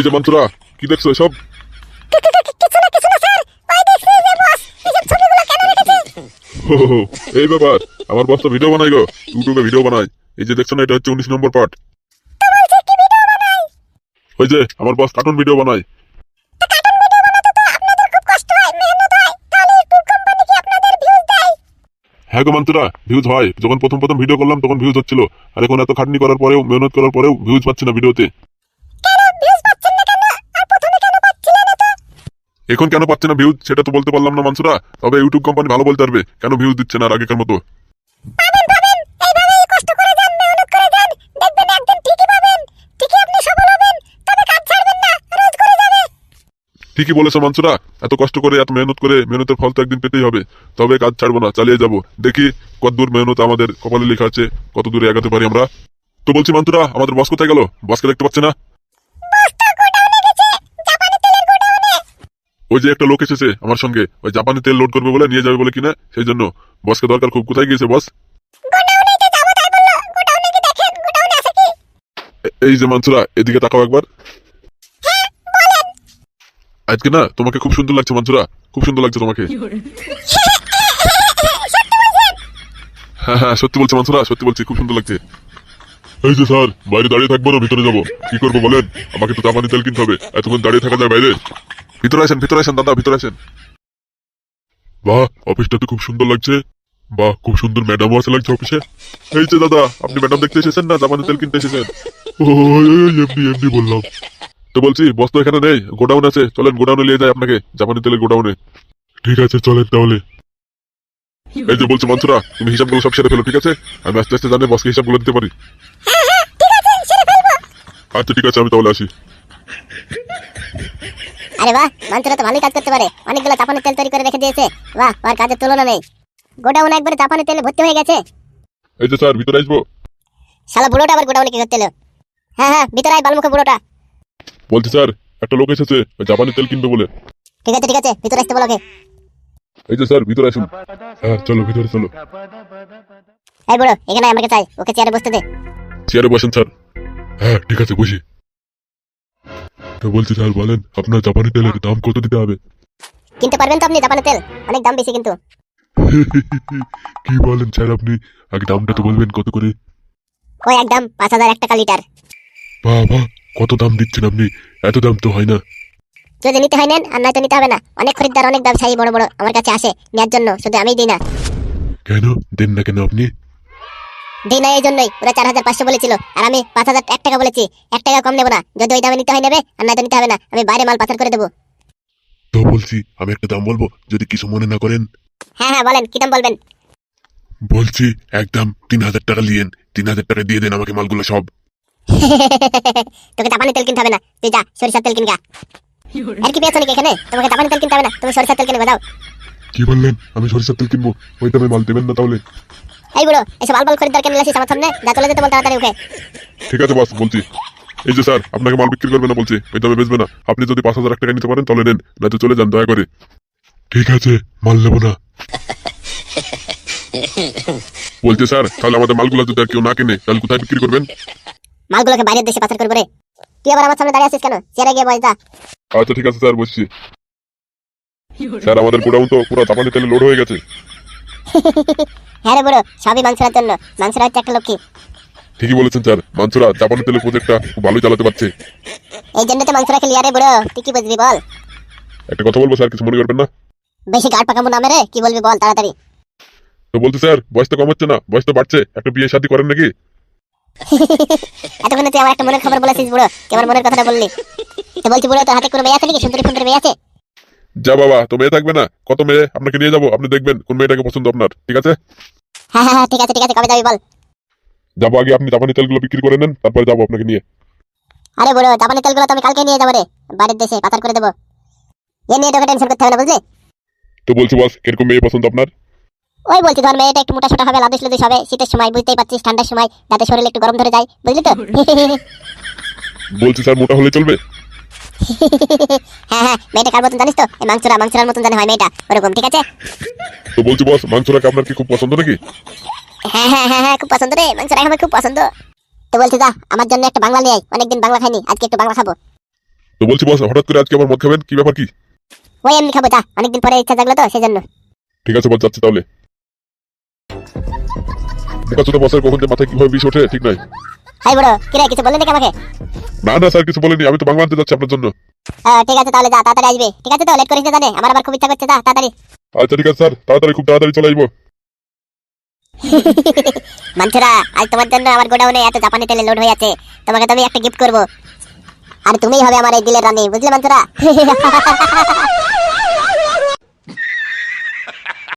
এই যে মন্ত্রা কি দেখছ সব এই ব্যাপার আমার বস তো ভিডিও বানাই গো ইউটিউবে ভিডিও বানাই এই যে দেখছ না এটা হচ্ছে উনিশ নম্বর পার্ট ওই যে আমার বস কার্টুন ভিডিও বানায়। হ্যাঁ গো মন্ত্রা ভিউজ হয়। যখন প্রথম প্রথম ভিডিও করলাম তখন ভিউজ হচ্ছিল। আর এখন এত খাটনি করার পরেও মেহনত করার পরেও ভিউজ পাচ্ছি না ভিডিওতে এখন কেন পাচ্ছে না ভিউজ সেটা তো বলতে পারলাম না মানসুরা। তবে ইউটিউব কোম্পানি ভালো বলতে পারবে। কেন ভিউজ দিচ্ছে না আর আগেকার মতো? ঠিকই বলেছ মানসুরা। এত কষ্ট করে এত মেহনত করে মেহনতের ফল তো একদিন পেতেই হবে। তবে কাজ ছাড়বো না চালিয়ে যাব। দেখি কত দূর মেহনত আমাদের কপালে লেখা আছে কত দূরে এগাতে পারি আমরা। তো বলছি মান্তুরা আমাদের বস কোথায় গেল? বসকে দেখতে পাচ্ছে না। ওই যে একটা লোক এসেছে আমার সঙ্গে। ওই জাপানি তেল লোড করবে বলে নিয়ে যাবে বলে কিনা সেই জন্য। বসকে দরকার খুব। কোথায় গিয়েছে বস? গোডাউনে যে যাব তাই বলল। গোডাউনে কি দেখেন? গোডাউনে আছে কি? এ- এই যে মানসুরা এদিকে তাকাও একবার। আজকে না তোমাকে খুব সুন্দর লাগছে মানসুরা। খুব সুন্দর লাগছে তোমাকে। হ্যাঁ হ্যাঁ সত্যি বলছি মানসুরা সত্যি বলছি খুব সুন্দর লাগছে। এই যে স্যার বাইরে দাঁড়িয়ে থাকব না ভিতরে যাব। কি করব বলেন? আমাকে তো জাপানি তেল কিনতে হবে। এতক্ষণ দাঁড়িয়ে থাকা যায় বাইরে। ভিতরে আসেন ভিতরে আসেন দাদা ভিতরে আসেন। বাহ অফিসটা তো খুব সুন্দর লাগছে। বাহ খুব সুন্দর ম্যাডামও আছে লাগছে অফিসে। এই যে দাদা আপনি ম্যাডাম দেখতে এসেছেন না? জাপানি তেল কিনতে এসেছেন। ও এমনি এমনি বললাম। তো বলছি বস তো এখানে নেই গোডাউন আছে। চলেন গোডাউনে নিয়ে যায় আপনাকে জাপানি তেলের গোডাউনে। ঠিক আছে চলেন তাহলে। এই যে বলছো মন্ত্রা তুমি হিসাবগুলো সব সেরে ফেলো ঠিক আছে? আমি আস্তে আস্তে জানি বসকে হিসাবগুলো দিতে পারি। আচ্ছা ঠিক আছে আমি তাহলে আসি। আরে বাহ মানচুরা তো ভালোই কাজ করতে পারে। অনেকগুলো চাপানের তেল তৈরি করে রেখে দিয়েছে। বাহ আর কাজের তুলনা নেই। গোডাউন একবারে চাপানের তেলে ভর্তি হয়ে গেছে। এই যে স্যার ভিতরে আসব। শালা বুড়োটা আবার গোডাউনে কি করতে এলো? হ্যাঁ হ্যাঁ ভিতরে আয় বালমুখে বুড়োটা। বলছি স্যার একটা লোক এসেছে জাপানি তেল কিনবে বলে। ঠিক আছে ঠিক আছে ভিতরে আসতে বলো ওকে। এই যে স্যার ভিতরে আসুন। হ্যাঁ চলো ভিতরে চলো। এই বুড়ো এখানে আমাকে চাই। ওকে চেয়ারে বসতে দে। চেয়ারে বসেন স্যার। হ্যাঁ ঠিক আছে বসি। তো বলছি স্যার বলেন আপনার জাপানি তেলের দাম কত দিতে হবে? কিনতে পারবেন তো আপনি জাপানের তেল? অনেক দাম বেশি কিন্তু। কি বলেন স্যার আপনি? আগে দামটা তো বলবেন কত করে? ওই একদম পাঁচ হাজার এক টাকা লিটার। বাবা কত দাম দিচ্ছেন আপনি? এত দাম তো হয় না। যদি নিতে হয় নেন আর নয়তো নিতে হবে না। অনেক খরিদ্দার অনেক ব্যবসায়ী বড় বড় আমার কাছে আসে নেওয়ার জন্য শুধু আমিই দিই না। কেন? দেন না কেন আপনি? দিই না এই জন্যই ওরা চার হাজার পাঁচশো বলেছিল। আর আমি পাঁচ হাজার এক টাকা বলেছি। এক টাকা কম নেব না। যদি ওই দামে নিতে হয় নেবে আর নয়তো নিতে হবে না। আমি বাইরে মাল পাচার করে দেবো। তো বলছি আমি একটা দাম বলব যদি কিছু মনে না করেন। হ্যাঁ হ্যাঁ বলেন কি দাম বলবেন? বলছি একদম তিন হাজার টাকা লিয়েন তিন হাজার টাকা দিয়ে দেন আমাকে মালগুলো সব। তোকে জাপানি তেল কিনতে হবে না। তুই যা সরিষার তেল কিনগা আর কি পেয়েছ নাকি এখানে? তোমাকে জাপানি তেল কিনতে হবে না। তুমি সরিষার তেল কিনবে যাও। কি বললেন? আমি সরিষার তেল কিনবো। ওই দামে মাল দেবেন না তাহলে। এই বুড়ো এসব আলবাল খরিদ্দার কেন আসিস আমার সামনে? যা চলে যেতে বল তাড়াতাড়ি উঠে ঠিক আছে বস বলছি। এই যে স্যার আপনাকে মাল বিক্রি করবে না বলছি। ওই দামে বেচবে না। আপনি যদি পাঁচ হাজার টাকা নিতে পারেন তাহলে নেন। না তো চলে যান দয়া করে। ঠিক আছে মাল নেব না। বলছি স্যার তাহলে আমাদের মালগুলো যদি আর কেউ না কিনে তাহলে কোথায় বিক্রি করবেন? মালগুলোকে বাইরের দেশে পাচার করবে রে। তুই আবার আমার সামনে দাঁড়িয়ে আছিস কেন? চেয়ারে গিয়ে বস যা। আচ্ছা ঠিক আছে স্যার বসছি। স্যার আমাদের গোডাউন তো পুরো চাপানি তেলে লোড হয়ে গেছে। হ্যাঁ রে বুড়ো সবই মাংসের জন্য। মাংসের হচ্ছে একটা লক্ষ্মী। ঠিকই বলেছেন স্যার। মানসুরা চাপানি তেলের প্রজেক্টটা খুব ভালোই চালাতে পারছে। এই জন্য তো মাংস রাখে লিয়ারে বুড়ো তুই কি বুঝবি বল? একটা কথা বলব স্যার কিছু মনে করবেন না? বেশি গাড় পাকাবো নামে রে কি বলবি বল তাড়াতাড়ি। তো বলছি স্যার বয়স তো কম হচ্ছে না বয়স তো বাড়ছে। একটা বিয়ে শাদী করেন নাকি? এতক্ষণে তুই আমার একটা মনের খবর বলেছিস বুড়ো আমার মনের কথাটা বললি। তো বলছি বুড়ো তোর হাতে কোনো মেয়ে আছে নাকি? সুন্দরী সুন্দরী মেয়ে আছে? যা বাবা তো মেয়ে থাকবে না। কত মেয়ে? আপনাকে নিয়ে যাব। আপনি দেখবেন কোন মেয়েটাকে পছন্দ আপনার। ঠিক আছে? হ্যাঁ হ্যাঁ হ্যাঁ, ঠিক আছে ঠিক আছে কবে যাবি বল। যাব আগে আপনি জাপানি তেলগুলো বিক্রি করে নেন তারপরে যাব আপনাকে নিয়ে। আরে বুড়ো জাপানি তেলগুলো তো আমি কালকে নিয়ে যাব রে। বাড়ির দেশে পাচার করে দেবো। এ নিয়ে তোকে টেনশন করতে হবে না বুঝলি? তো বলছি বস কীরকম মেয়ে পছন্দ আপনার? ওই বলছি ধর মেয়েটা একটু মোটা সোটা হবে লাদুস লাদুস হবে শীতের সময় বুঝতেই পারছিস ঠান্ডার সময় যাতে শরীরে একটু গরম ধরে যায় বুঝলি তো? বলছি স্যার মোটা হলে চলবে? হ্যাঁ হ্যাঁ মেয়েটা কার মতন জানিস তো? এই মাংসরা মাংসরার মতন জানে হয় মেয়েটা। ওরকম ঠিক আছে? তো বলছি বস মাংসটাকে আপনার কি খুব পছন্দ নাকি? হ্যাঁ হ্যাঁ হ্যাঁ হ্যাঁ খুব পছন্দ রে মাংসরা আমার খুব পছন্দ। তো বলছি যা আমার জন্য একটা বাংলা নিয়ে আয় অনেকদিন বাংলা খাইনি আজকে একটু বাংলা খাব। তো বলছি বস হঠাৎ করে আজকে আবার মদ খাবেন কি ব্যাপার কি? ওই এমনি খাব চা অনেকদিন পরে ইচ্ছা জাগলো তো সেজন্য। ঠিক আছে বস যাচ্ছে তাহলে। বোকা ছোট বসের কখন যে মাথায় কীভাবে বিষ ওঠে ঠিক নাই? হাই বড় কিরে কিছু বললেন নাকি আমাকে? না না স্যার কিছু বলেনি আমি তো বাংলা আনতে যাচ্ছি আপনার জন্য। ঠিক আছে তাহলে যা তাড়াতাড়ি আসবে। ঠিক আছে তো? লেট করিস না জানে? আমার আবার খুব ইচ্ছা করছে যা তাড়াতাড়ি। আচ্ছা ঠিক আছে স্যার তাড়াতাড়ি খুব তাড়াতাড়ি চলে আসব। মানছরা আজ তোমার জন্য আমার গোডাউনে এত জাপানি তেলে লোড হয়ে আছে। তোমাকে তো আমি একটা গিফট করব। আর তুমিই হবে আমার এই দিলের রানী বুঝলে মানছরা?